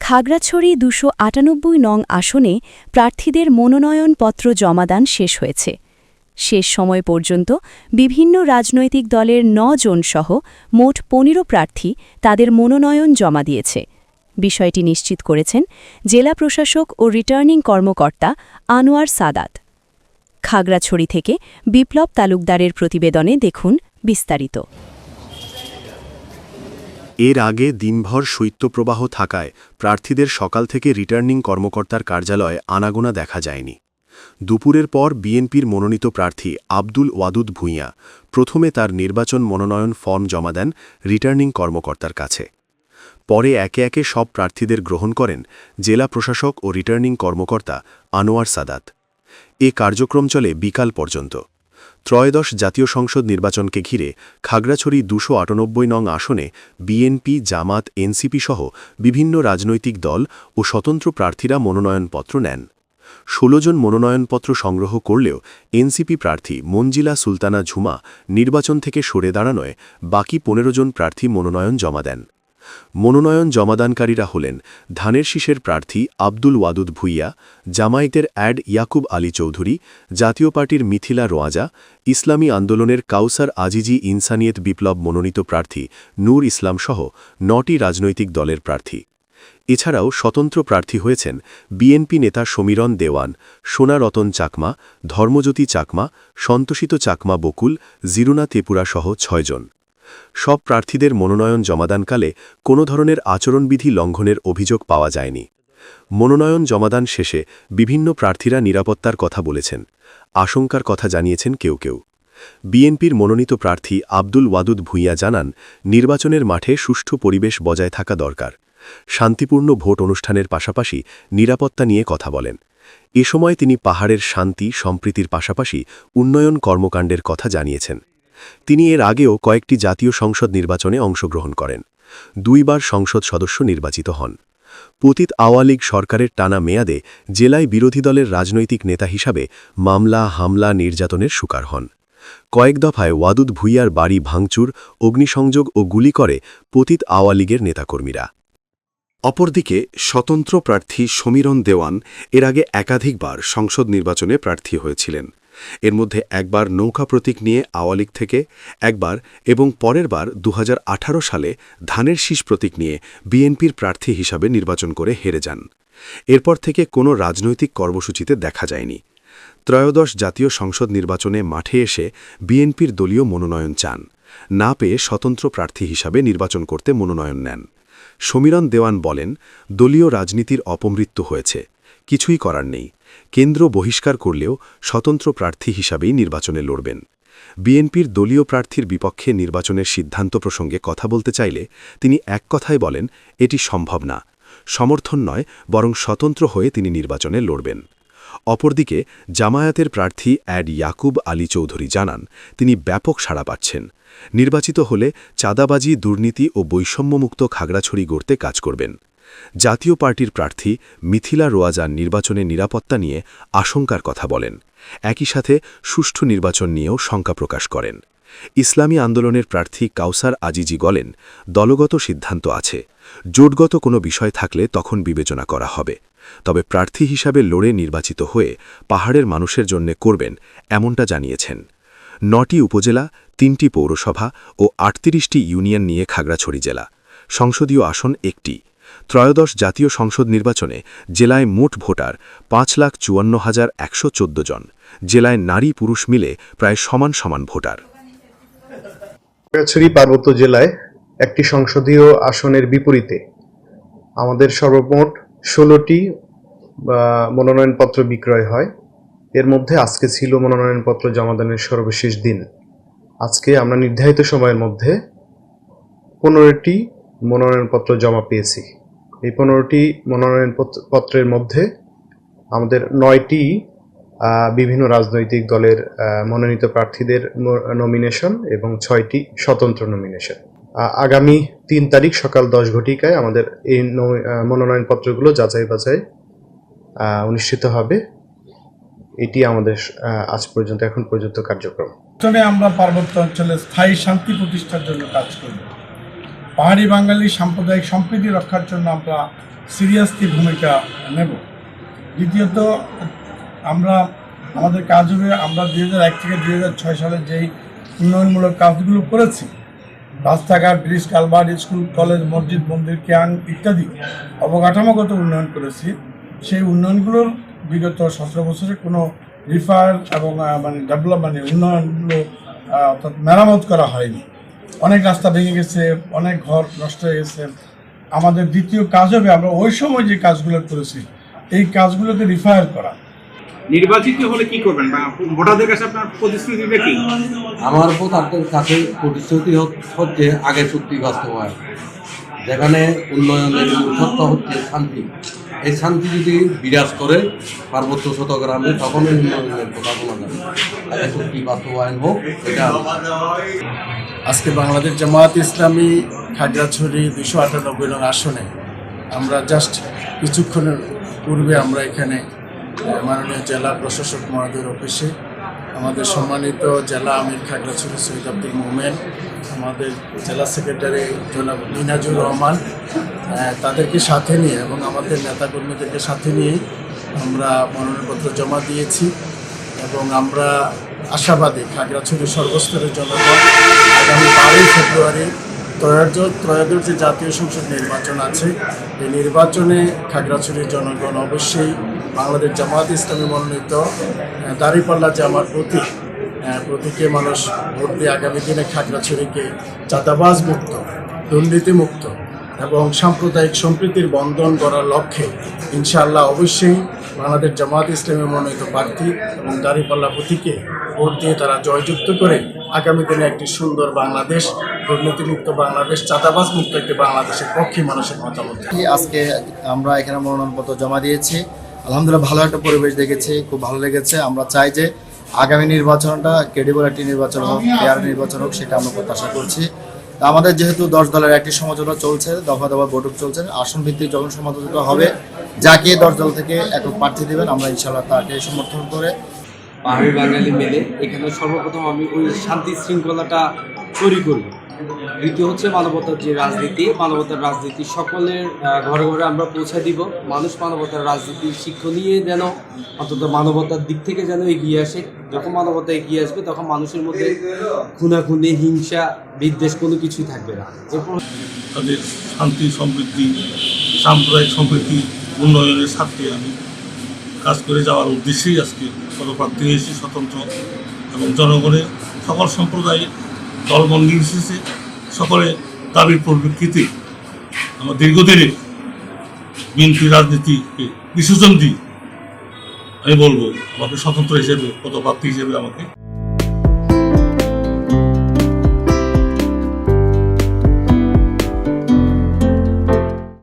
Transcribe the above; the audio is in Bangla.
খাগড়াছড়ি দুশো আটানব্বই নং আসনে প্রার্থীদের মনোনয়নপত্র জমাদান শেষ হয়েছে। শেষ সময় পর্যন্ত বিভিন্ন রাজনৈতিক দলের জন সহ মোট পনেরো প্রার্থী তাদের মনোনয়ন জমা দিয়েছে। বিষয়টি নিশ্চিত করেছেন জেলা প্রশাসক ও রিটার্নিং কর্মকর্তা আনোয়ার সাদাত। খাগড়াছড়ি থেকে বিপ্লব তালুকদারের প্রতিবেদনে দেখুন বিস্তারিত। এর আগে দিনভর শৈত্যপ্রবাহ থাকায় প্রার্থীদের সকাল থেকে রিটার্নিং কর্মকর্তার কার্যালয়ে আনাগোনা দেখা যায়নি। দুপুরের পর বিএনপির মনোনীত প্রার্থী আব্দুল ওয়াদুদ ভূঁইয়া প্রথমে তার নির্বাচন মনোনয়ন ফর্ম জমা দেন রিটার্নিং কর্মকর্তার কাছে। পরে একে একে সব প্রার্থীদের গ্রহণ করেন জেলা প্রশাসক ও রিটার্নিং কর্মকর্তা আনোয়ার সাদাত। এ কার্যক্রম চলে বিকাল পর্যন্ত। ত্রয়োদশ জাতীয় সংসদ নির্বাচনকে ঘিরে খাগড়াছড়ি দুশো আটানব্বই নং আসনে বিএনপি, জামাত, এনসিপি সহ বিভিন্ন রাজনৈতিক দল ও স্বতন্ত্র প্রার্থীরা মনোনয়নপত্র নেন। ষোলো জন মনোনয়নপত্র সংগ্রহ করলেও এনসিপি প্রার্থী মঞ্জিলা সুলতানা ঝুমা নির্বাচন থেকে সরে দাঁড়ানোয় বাকি পনেরো জন প্রার্থী মনোনয়ন জমা দেন। মনোনয়ন জমাদানকারীরা হলেন ধানের শীষের প্রার্থী আব্দুল ওয়াদুদ ভুইয়া, জামায়াতের অ্যাড ইয়াকুব আলী চৌধুরী, জাতীয় পার্টির মিথিলা রোয়াজা, ইসলামী আন্দোলনের কাউসার আজিজি ইনসানিয়ত বিপ্লব মনোনীত প্রার্থী নূর ইসলাম সহ নটি রাজনৈতিক দলের প্রার্থী। এছাড়াও স্বতন্ত্র প্রার্থী হয়েছেন বিএনপি নেতা সমীরণ দেওয়ান, সোনারতন চাকমা, ধর্মজ্যোতি চাকমা, সন্তোষিত চাকমা বকুল, জিরুনা তেপুরা সহ ছয়জন। সব প্রার্থীদের মনোনয়ন জমাদানকালে কোনো ধরনের আচরণবিধি লঙ্ঘনের অভিযোগ পাওয়া যায়নি। মনোনয়ন জমাদান শেষে বিভিন্ন প্রার্থীরা নিরাপত্তার কথা বলেছেন। আশঙ্কার কথা জানিয়েছেন কেউ কেউ। বিএনপির মনোনীত প্রার্থী আব্দুল ওয়াদুদ ভূঁইয়া জানান, নির্বাচনের মাঠে সুষ্ঠু পরিবেশ বজায় থাকা দরকার। শান্তিপূর্ণ ভোট অনুষ্ঠানের পাশাপাশি নিরাপত্তা নিয়ে কথা বলেন। এ সময় তিনি পাহাড়ের শান্তি, সম্প্রীতির পাশাপাশি উন্নয়ন কর্মকাণ্ডের কথা জানিয়েছেন। তিনি এর আগেও কয়েকটি জাতীয় সংসদ নির্বাচনে অংশগ্রহণ করেন। দুইবার সংসদ সদস্য নির্বাচিত হন। পতিত আওয়া লীগ সরকারের টানা মেয়াদে জেলায় বিরোধী দলের রাজনৈতিক নেতা হিসাবে মামলা, হামলা, নির্যাতনের শিকার হন। কয়েক দফায় ওয়াদুদ ভুইয়ার বাড়ি ভাঙচুর, অগ্নিসংযোগ ও গুলি করে পতিত আওয়া লীগের নেতাকর্মীরা। অপরদিকে স্বতন্ত্র প্রার্থী সমীরণ দেওয়ান এর আগে একাধিকবার সংসদ নির্বাচনে প্রার্থী হয়েছিলেন। এর মধ্যে একবার নৌকা প্রতীক নিয়ে আওয়ালিক থেকে একবার এবং পরের বার দু হাজার আঠারো সালে ধানের শীষ প্রতীক নিয়ে বিএনপির প্রার্থী হিসাবে নির্বাচন করে হেরে যান। এরপর থেকে কোনো রাজনৈতিক কর্মসূচিতে দেখা যায়নি। ত্রয়োদশ জাতীয় সংসদ নির্বাচনে মাঠে এসে বিএনপির দলীয় মনোনয়ন চান। না পেয়ে স্বতন্ত্র প্রার্থী হিসাবে নির্বাচন করতে মনোনয়ন নেন। সমীরণ দেওয়ান বলেন, দলীয় রাজনীতির অপমৃত্যু হয়েছে। কিছুই করার নেই। কেন্দ্র বহিষ্কার করলেও স্বতন্ত্র প্রার্থী হিসাবেই নির্বাচনে লড়বেন। বিএনপির দলীয় প্রার্থীর বিপক্ষে নির্বাচনের সিদ্ধান্ত প্রসঙ্গে কথা বলতে চাইলে তিনি এক কথায় বলেন, এটি সম্ভব না। সমর্থন নয়, বরং স্বতন্ত্র হয়ে তিনি নির্বাচনে লড়বেন। অপরদিকে জামায়াতের প্রার্থী অ্যাড ইয়াকুব আলী চৌধুরী জানান, তিনি ব্যাপক সাড়া পাচ্ছেন। নির্বাচিত হলে চাঁদাবাজি, দুর্নীতি ও বৈষম্যমুক্ত খাগড়াছড়ি গড়তে কাজ করবেন। জাতীয় পার্টির প্রার্থী মিথিলা রোয়াজান নির্বাচনে নিরাপত্তা নিয়ে আশঙ্কার কথা বলেন। একই সাথে সুষ্ঠু নির্বাচন নিয়েও শঙ্কা প্রকাশ করেন। ইসলামী আন্দোলনের প্রার্থী কাউসার আজিজি বলেন, দলগত সিদ্ধান্ত আছে। জোটগত কোনো বিষয় থাকলে তখন বিবেচনা করা হবে। তবে প্রার্থী হিসাবে লড়ে নির্বাচিত হয়ে পাহাড়ের মানুষের জন্য করবেন এমনটা জানিয়েছেন। নটি উপজেলা, তিনটি পৌরসভা ও আটত্রিশটি ইউনিয়ন নিয়ে খাগড়াছড়ি জেলা। সংসদীয় আসন একটি। ত্রয়োদশ জাতীয় সংসদ নির্বাচনে জেলায় মোট ভোটার পাঁচ লাখ চুয়ান্ন হাজার একশো জন। জেলায় নারী পুরুষ মিলে প্রায় সমান সমান ভোটার। খাগড়াছড়ি পার্বত্য জেলায় একটি সংসদীয় আসনের বিপরীতে আমাদের সর্বমোট ষোলোটি মনোনয়নপত্র বিক্রয় হয়। এর মধ্যে আজকে ছিল মনোনয়নপত্র জমাদানের সর্বশেষ দিন। আজকে আমরা নির্ধারিত সময়ের মধ্যে পনেরোটি মনোনয়নপত্র জমা পেয়েছি। এই পনেরোটি মনোনয়নপত্রের মধ্যে আমাদের নয়টি বিভিন্ন রাজনৈতিক দলের মনোনীত প্রার্থীদের নমিনেশন এবং ছয়টি স্বতন্ত্র নমিনেশন আগামী তিন তারিখ সকাল দশ ঘটিকায় আমাদের এই মনোনয়নপত্রগুলো যাচাই বাছাই অনুষ্ঠিত হবে। এটি আমাদের আজ পর্যন্ত, এখন পর্যন্ত কার্যক্রম। আমরা পার্বত্য অঞ্চলে স্থায়ী শান্তি প্রতিষ্ঠার জন্য কাজ করব। পাহাড়ি বাঙালি সাম্প্রদায়িক সম্প্রীতি রক্ষার জন্য আমরা সিরিয়াসলি ভূমিকা নেব। দ্বিতীয়ত, আমরা, আমাদের কাজ হবে, আমরা দুই হাজার এক থেকে দুই হাজার ছয় সালে যেই উন্নয়নমূলক কাজগুলো করেছি, রাস্তাঘাট, ব্রিজ, কালভার্ট, স্কুল, কলেজ, মসজিদ, মন্দির ক্যান ইত্যাদি অবকাঠামোগত উন্নয়ন করেছি। সেই উন্নয়নগুলোর বিগত সতেরো বছরে কোনো রিফার এবং মানে ডেভেলপ মানে উন্নয়নগুলো অর্থাৎ মেরামত করা হয়নি। অনেক রাস্তা ভেঙে গেছে অনেক ঘর নষ্ট হয়ে গেছে। আমাদের দ্বিতীয় কাজ হবে আমরা ওই সময় যে কাজগুলো করেছি এই কাজগুলোকে রিফায়ার করা। নির্বাচিত হলে কি করবেন? বা ভোটারদের কাছে আপনার প্রতিশ্রুতিটা কি? আমার ভোটারদের কাছে প্রতিশ্রুতি হচ- হচ্ছে আগে চুক্তি বাস্তবায়ন যেখানে উন্নয়নের সত্য হচ্ছে শান্তি। এই শান্তি যদি বিরাজ করে পার্বত্য শতগ্রামে তখন আজকে বাংলাদেশ জামায়াত ইসলামী খাগড়াছড়ি দুশো আটানব্বই নং আসনে আমরা জাস্ট কিছুক্ষণের পূর্বে আমরা এখানে মাননীয় জেলা প্রশাসক মহোদয়ের অফিসে আমাদের সম্মানিত জেলা আমির খাগড়াছড়ি সৈয়দ আব্দুল মোমেন আমাদের জেলা সেক্রেটারি জনাব মিনাজুর রহমান তাদেরকে সাথে নিয়ে এবং আমাদের নেতাকর্মীদেরকে সাথে নিয়ে আমরা মনোনয়নপত্র জমা দিয়েছি এবং আমরা আশাবাদী খাগড়াছড়ির সর্বস্তরের জনগণ আগামী বারোই ফেব্রুয়ারি ত্রয়োদশ ত্রয়োদশ যে জাতীয় সংসদ নির্বাচন আছে, এই নির্বাচনে খাগড়াছড়ির জনগণ অবশ্যই বাংলাদেশ জামায়াত ইসলামী মনোনীত দাঁড়িপাল্লা জামার প্রতীক। প্রতীকে মানুষ ভোট দিয়ে আগামী দিনে খাগড়াছড়িকে চাঁদাবাজ মুক্ত দুর্নীতি মুক্ত এবং সাম্প্রদায়িক সম্প্রীতির বন্ধন করার লক্ষ্যে ইনশাআল্লাহ অবশ্যই বাংলাদেশ জামাত ইসলামী মনোনীত প্রার্থী এবং দাঁড়িপাল্লা প্রতীকে ভোট দিয়ে তারা জয়যুক্ত করে আগামী দিনে একটি সুন্দর বাংলাদেশ, দুর্নীতিমুক্ত বাংলাদেশ, চাঁদাবাজ মুক্ত একটি বাংলাদেশের পক্ষে মানুষের মতামত। আজকে আমরা এখানে মনোনয়নপত্র জমা দিয়েছি। আলহামদুলিল্লাহ ভালো একটা পরিবেশ দেখেছি, খুব ভালো লেগেছে। আমরা চাই যে আগামী নির্বাচনটা ক্রেডিবল একটি নির্বাচন হোক ফেয়ার নির্বাচন হোক, সেটা আমরা প্রত্যাশা করছি। তা আমাদের যেহেতু দশ দলের একটি সমঝোতা চলছে, দফা দফা বৈঠক চলছে আসন ভিত্তিক যখন সমঝোতা হবে, যাকে দশ দল থেকে একক প্রার্থী দেবেন, আমরা ইনশাল্লাহ তাকে সমর্থন করে পাহাড়ি বাঙালি মেলে। এখানে সর্বপ্রথম আমি ওই শান্তি শৃঙ্খলাটা তৈরি করব। দ্বিতীয় হচ্ছে মানবতার যে রাজনীতি, মানবতার রাজনীতি সকলের ঘরে ঘরে আমরা পৌঁছে দিব। মানুষ মানবতার রাজনীতি শিক্ষা নিয়ে যেন অন্তত মানবতার দিক থেকে যেন এগিয়ে আসে। যখন মানবতা এগিয়ে আসবে, তখন মানুষের মধ্যে খুনাখুনি, হিংসা, বিদ্বেষ কোনো কিছুই থাকবে না। তাদের শান্তি, সমৃদ্ধি, সাম্প্রদায়িক সমৃদ্ধি উন্নয়নের স্বার্থে আমি কাজ করে যাওয়ার উদ্দেশ্যেই আজকে পদপ্রার্থী হয়েছি স্বতন্ত্র এবং জনগণের সকল সম্প্রদায়ের দলমন নির্বিশেষে সকলে দাবির পরিপ্রেক্ষিতে আমার দীর্ঘদিনের বিএনপি রাজনীতিকে বিসর্জন দিই। আমি বলব, আমাকে স্বতন্ত্র হিসেবে কত পদপ্রার্থী হিসেবে আমাকে